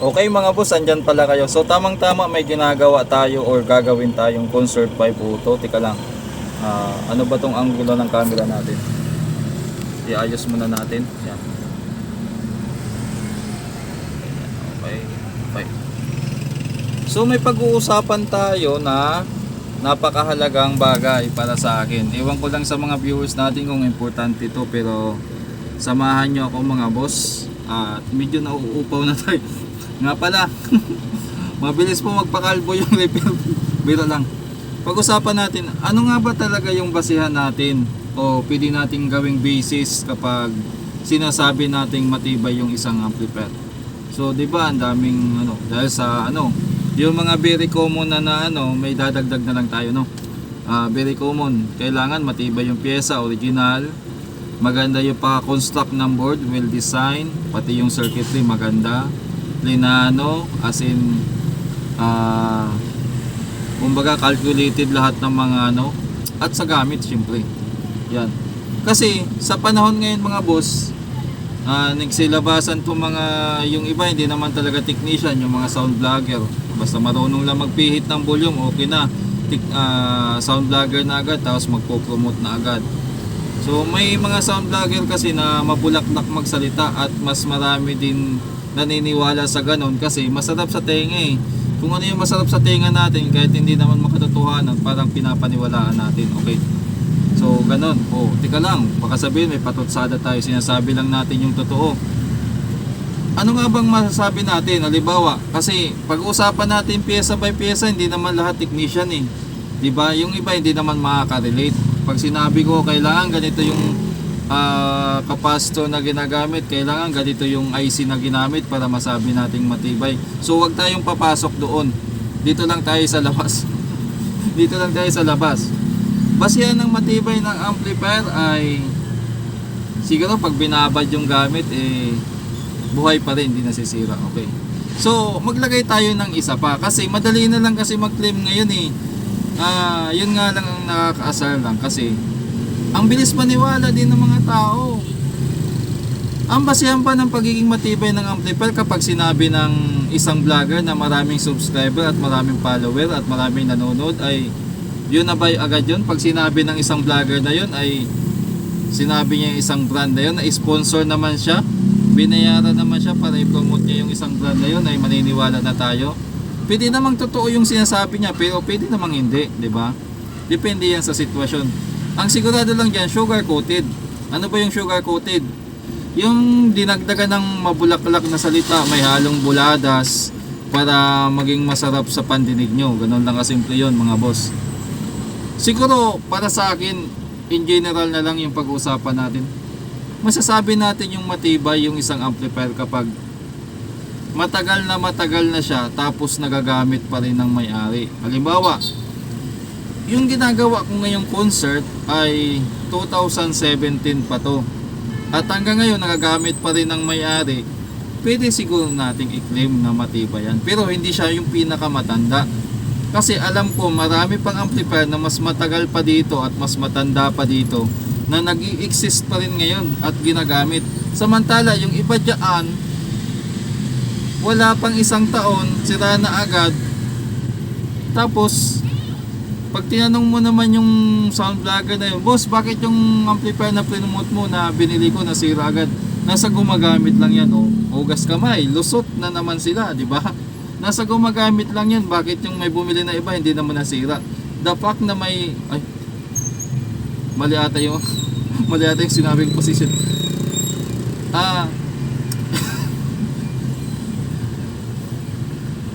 Okay mga boss, andyan pala kayo. So tamang tama may ginagawa tayo or gagawin tayong concert pipe auto. Tika lang. Ah, ano ba tong angulo ng camera natin? Iayos muna natin. Yan. Okay. Okay. So may pag-uusapan tayo na napakahalagang bagay para sa akin. Ewan ko lang sa mga viewers natin kung importante ito pero samahan nyo ako mga boss. At medyo nauupaw na tayo. Nga pala, mabilis po magpakalbo yung repair. Biro lang. Pag-usapan natin, ano nga ba talaga yung basihan natin o pwede nating gawing basis kapag sinasabi nating matibay yung isang amplifier. So, 'di ba, ang daming ano, dahil sa ano, yung mga very common na, na ano, may dadagdag na lang tayo, no. Ah, very common. Kailangan matibay yung pyesa, original. Maganda yung pa-construct ng board, well design, pati yung circuitry maganda. Linano, as in ah kumbaga calculated lahat ng mga ano at sa gamit syempre. Yan. Kasi sa panahon ngayon mga boss, ah nagsilabasan po mga yung iba hindi naman talaga technician, yung mga sound vlogger. Basta marunong lang magpihit ng volume, okay na. Tik, ah, sound vlogger na agad tapos magpo-promote na agad. So may mga sound vlogger kasi na mabulaklak magsalita at mas marami din naniniwala sa ganon kasi masarap sa tenga eh. Kung ano yung masarap sa tenga natin kahit hindi naman makatotohanan parang pinapaniwalaan natin. Okay. So ganon. Oh, tika lang. Baka sabihin may patutsada tayo. Sinasabi lang natin yung totoo. Ano nga bang masasabi natin? Halimbawa, kasi pag-usapan natin pyesa by pyesa, hindi naman lahat technician eh. 'Di ba? Yung iba hindi naman makaka-relate. Pag sinabi ko kailangan ganito yung ah, capacitor na ginagamit, kailangan ganito yung IC na ginamit para masabi nating matibay. So wag tayong papasok doon. Dito lang tayo sa labas. Dito lang tayo sa labas. Basihan ng matibay ng amplifier ay siguro pag binabad yung gamit eh buhay pa rin, hindi nasisira. Okay. So, maglagay tayo ng isa pa kasi madali na lang kasi mag-claim ngayon eh. Ah, yun nga lang ang nakakaasar lang kasi ang bilis maniwala din ng mga tao. Ang basihan pa ng pagiging matibay ng amplifier kapag sinabi ng isang vlogger na maraming subscriber at maraming follower at maraming nanonood ay yun na ba agad yun? Pag sinabi ng isang vlogger na yun ay sinabi niya yung isang brand na yun na sponsor naman siya binayaran naman siya para i-promote niya yung isang brand na yun ay maniniwala na tayo pwede namang totoo yung sinasabi niya pero pwede namang hindi di ba depende yan sa sitwasyon ang sigurado lang dyan sugar coated. Ano ba yung sugar coated? Yung dinagdagan ng mabulaklak na salita may halong buladas para maging masarap sa pandinig nyo. Ganun lang kasimple yun mga boss. Siguro para sa akin in general na lang yung pag-uusapan natin. Masasabi natin yung matibay yung isang amplifier kapag matagal na matagal na siya tapos nagagamit pa rin ng may-ari. Halimbawa, yung ginagawa ko ngayong concert ay 2017 pa to. At hanggang ngayon nagagamit pa rin ng may-ari. Pwede siguro nating i-claim na matibay yan. Pero hindi siya yung pinakamatanda. Kasi alam ko marami pang amplifier na mas matagal pa dito at mas matanda pa dito na nag exist pa rin ngayon at ginagamit. Samantala, yung iba dyan, wala pang isang taon, sira na agad. Tapos, pag tinanong mo naman yung sound vlogger na yun, Boss, bakit yung amplifier na promote mo na binili ko nasira agad? Nasa gumagamit lang yan, oh. Hugas kamay, lusot na naman sila, di ba? Nasa gumagamit lang yan, bakit yung may bumili na iba hindi naman nasira? The fact na may, ay, mali ata yung mali ata yung sinabing position ah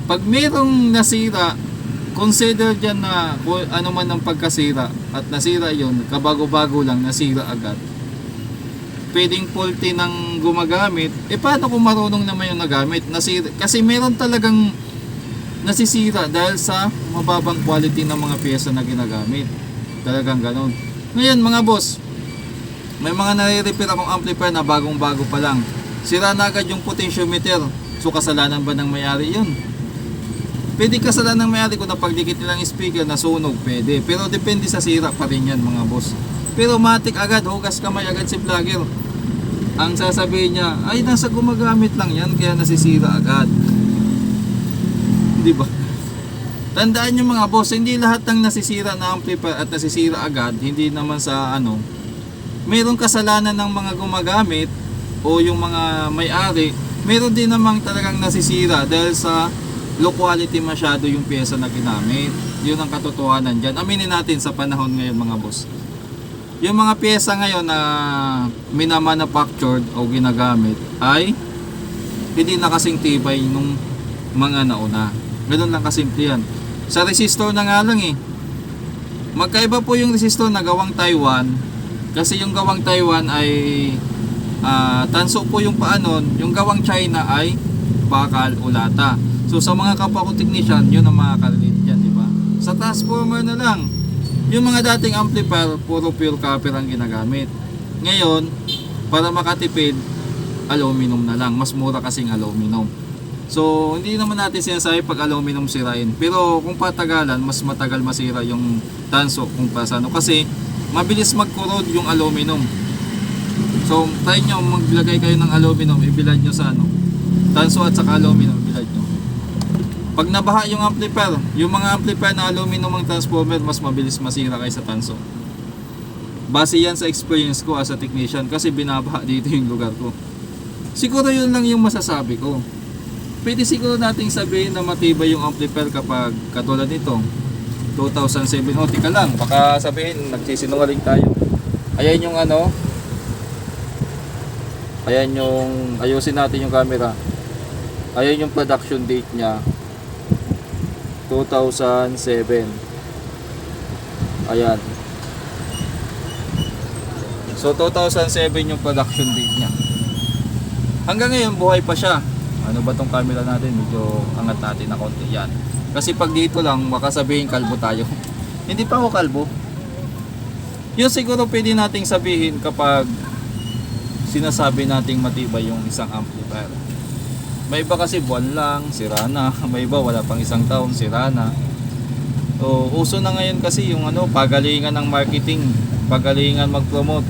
pag merong nasira consider dyan na ano man ang pagkasira at nasira yon kabago-bago lang nasira agad pwedeng faulty ng gumagamit eh paano kung marunong naman yung nagamit nasira, kasi meron talagang nasisira dahil sa mababang quality ng mga pyesa na ginagamit talagang ganon ngayon mga boss, may mga nare-repair akong amplifier na bagong bago pa lang. Sira na agad yung potentiometer. So kasalanan ba ng may-ari yun? Pwede kasalanan ng may-ari kung napagdikit nilang speaker na sunog, pwede. Pero depende sa sira pa rin yan mga boss. Pero matik agad, hugas kamay agad si vlogger. Ang sasabihin niya, ay nasa gumagamit lang yan kaya nasisira agad. di ba? Tandaan nyo mga boss, hindi lahat ng nasisira na amplifier at nasisira agad, hindi naman sa ano, mayroong kasalanan ng mga gumagamit o yung mga may-ari, meron din namang talagang nasisira dahil sa low quality masyado yung pyesa na ginamit. Yun ang katotohanan dyan. Aminin natin sa panahon ngayon mga boss. Yung mga pyesa ngayon na minamanufactured o ginagamit ay hindi na kasing tibay nung mga nauna. Ganun lang kasimple yan. Sa resistor na nga lang eh. Magkaiba po yung resistor na gawang Taiwan kasi yung gawang Taiwan ay ah, tanso po yung paanon, yung gawang China ay bakal o lata. So sa mga kapwa ko technician, yun ang makaka-relate dyan, di ba? Sa transformer na lang, yung mga dating amplifier, puro pure copper ang ginagamit. Ngayon, para makatipid, aluminum na lang. Mas mura kasing aluminum. So, hindi naman natin sinasabi pag aluminum sirain. Pero kung patagalan, mas matagal masira yung tanso kung pasano. Kasi, mabilis mag-corrode yung aluminum. So, try nyo, maglagay kayo ng aluminum, ibilad nyo sa ano. Tanso at saka aluminum. Pag nabaha yung amplifier, yung mga amplifier na aluminum ang transformer, mas mabilis masira kaysa tanso. Base yan sa experience ko as a technician kasi binabaha dito yung lugar ko. Siguro yun lang yung masasabi ko. Pwede siguro nating sabihin na matibay yung amplifier kapag katulad nito. 2007. O, tika lang. Baka sabihin, nagsisinungaling tayo. Ayan yung ano. Ayan yung, ayusin natin yung camera. Ayan yung production date niya. 2007. Ayan. So 2007 yung production date niya. Hanggang ngayon buhay pa siya. Ano ba tong camera natin? Medyo angat natin na konti yan. Kasi pag dito lang makasabihin kalbo tayo. Hindi pa ako kalbo. Yun siguro pwede nating sabihin kapag sinasabi nating matibay yung isang amplifier. May iba kasi buwan lang, sira na. May iba wala pang isang taon, sira na. So, uso na ngayon kasi yung ano, pagalingan ng marketing, pagalingan mag-promote.